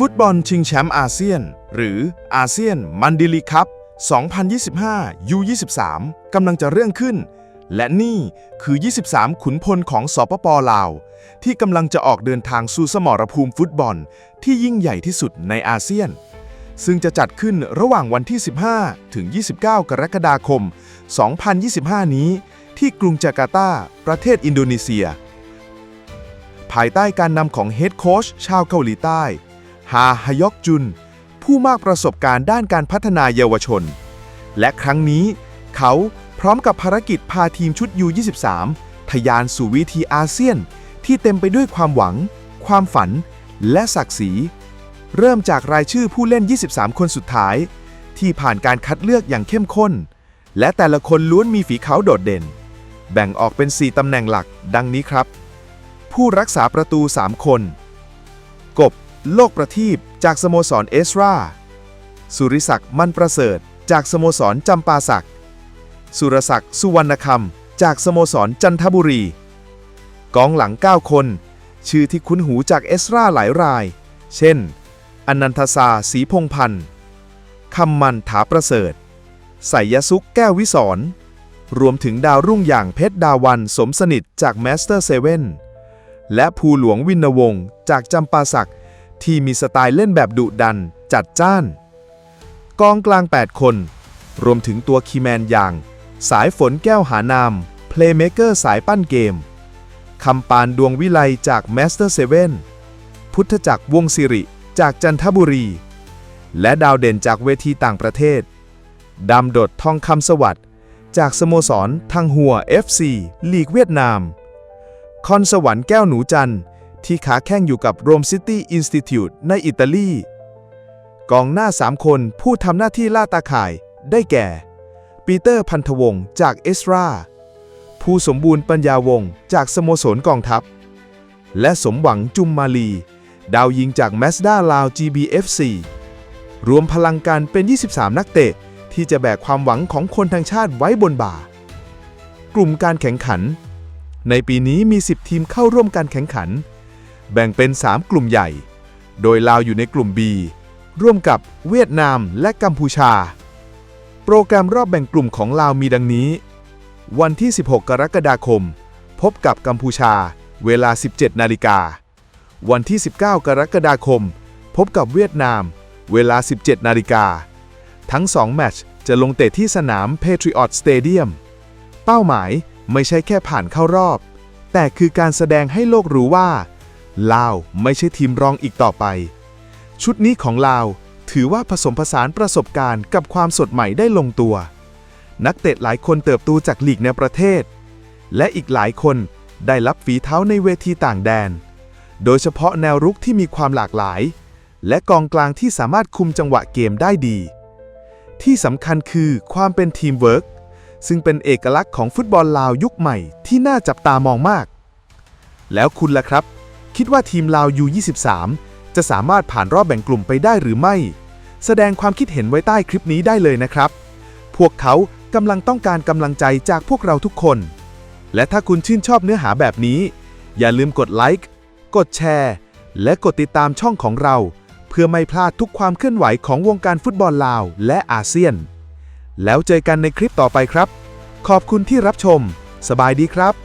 ฟุตบอลชิงแชมป์อาเซียน หรืออาเซียนมันดิลีคัพ 2025 U23 กำลังจะเรื่องขึ้น และนี่คือ 23 ขุนพลของสปปลาว ที่กำลังจะออกเดินทางสู่สมรภูมิฟุตบอล ที่ยิ่งใหญ่ที่สุดในอาเซียน ซึ่งจะจัดขึ้นระหว่างวันที่ 15 ถึง 29 กรกฎาคม 2025 นี้ ที่กรุงจาการ์ตา ประเทศอินโดนีเซีย ภายใต้การนำของเฮดโค้ชชาวเกาหลีใต้ ฮาฮยอกจุน ผู้มากประสบการณ์ด้านการพัฒนาเยาวชน และครั้งนี้ เขาพร้อมกับภารกิจพาทีมชุด U23 ทะยานสู่วิธีอาเซียน ที่เต็มไปด้วยความหวัง ความฝัน และศักดิ์ศรี เริ่มจากรายชื่อผู้เล่น 23 คนสุดท้าย ที่ผ่านการคัดเลือกอย่างเข้มข้น และแต่ละคนล้วนมีฝีเขาโดดเด่น แบ่งออกเป็น 4 ตำแหน่งหลัก ดังนี้ครับ ผู้รักษาประตู 3 คน โลกประทีปจากสโมสรเอสรา สุริศักดิ์มันประเสริฐ จากสโมสรจำปาสักดิ์สุรศักดิ์สุวรรณคำจากสโมสรจันทบุรี กองหลัง 9 คน ชื่อที่คุ้นหูจากเอสราหลายราย เช่น อนันทศาศรีพงพันธ์คำมันถาประเสริฐไสยสุขแก้ววิสรรวมถึงดาวรุ่งอย่างเพชรดาวันสมสนิทจากแมสเตอร์เซเว่นและภูหลวงวินวงศ์จากจำปาสักดิ์ ที่มีสไตล์เล่นแบบดุดัน จัดจ้าน กองกลาง 8 คน รวมถึงตัวคีแมนอย่าง สายฝนแก้วหานาม เพลย์เมเกอร์สายปั้นเกมคำปานดวงวิไลจากแมสเตอร์เซเว่นพุทธจักรวงศิริจากจันทบุรี และดาวเด่นจากเวทีต่างประเทศ ดำดดทองคำสวัสดิ์จากสโมสร ทังหัว FC ลีกเวียดนาม คอนสวรรค์แก้วหนูจันทร์ ที่ขาแข้งอยู่กับโรมซิตี้อินสติทิวต์ในอิตาลี กองหน้า 3 คนผู้ทำหน้าที่ล่าตาข่ายได้แก่ ปีเตอร์พันธวงศ์จากเอสราผู้สมบูรณ์ปัญญาวงศ์จากสโมสรกองทัพ และสมหวังจุมมาลี ดาวยิงจากแมสด้าลาว GBFC รวมพลังกันเป็น 23 นักเตะ ที่จะแบกความหวังของคนทางชาติไว้บนบ่า กลุ่มการแข่งขัน ในปีนี้มี 10 ทีมเข้าร่วมการแข่งขัน แบ่งเป็น 3 กลุ่มใหญ่ โดยลาวอยู่ในกลุ่ม B ร่วมกับเวียดนามและกัมพูชา โปรแกรมรอบแบ่งกลุ่มของลาวมีดังนี้ วันที่ 16 กรกฎาคม พบกับกัมพูชา เวลา 17 นาฬิกา วันที่ 19 กรกฎาคม พบกับเวียดนาม เวลา 17 นาฬิกา ทั้ง 2 แมตช์จะลงเตะที่สนาม Patriot Stadium เป้าหมายไม่ใช่แค่ผ่านเข้ารอบ แต่คือการแสดงให้โลกรู้ว่า ลาวไม่ใช่ทีมรองอีกต่อไป ชุดนี้ของลาวถือว่าผสมผสานประสบการณ์กับความสดใหม่ได้ลงตัว นักเตะหลายคนเติบโตจากลีกในประเทศ และอีกหลายคนได้รับฝีเท้าในเวทีต่างแดน โดยเฉพาะแนวรุกที่มีความหลากหลาย และกองกลางที่สามารถคุมจังหวะเกมได้ดี ที่สำคัญคือความเป็นทีมเวิร์กซึ่งเป็นเอกลักษณ์ของฟุตบอลลาวยุคใหม่ที่น่าจับตามองมาก แล้วคุณล่ะครับ คิดว่าทีมลาว U23 จะสามารถผ่านรอบแบ่งกลุ่มไปได้หรือไม่ แสดงความคิดเห็นไว้ใต้คลิปนี้ได้เลยนะครับ พวกเขากำลังต้องการกำลังใจจากพวกเราทุกคน และถ้าคุณชื่นชอบเนื้อหาแบบนี้ อย่าลืมกดไลค์ กดแชร์ และกดติดตามช่องของเรา เพื่อไม่พลาดทุกความเคลื่อนไหวของวงการฟุตบอลลาวและอาเซียน แล้วเจอกันในคลิปต่อไปครับ ขอบคุณที่รับชม สบายดีครับ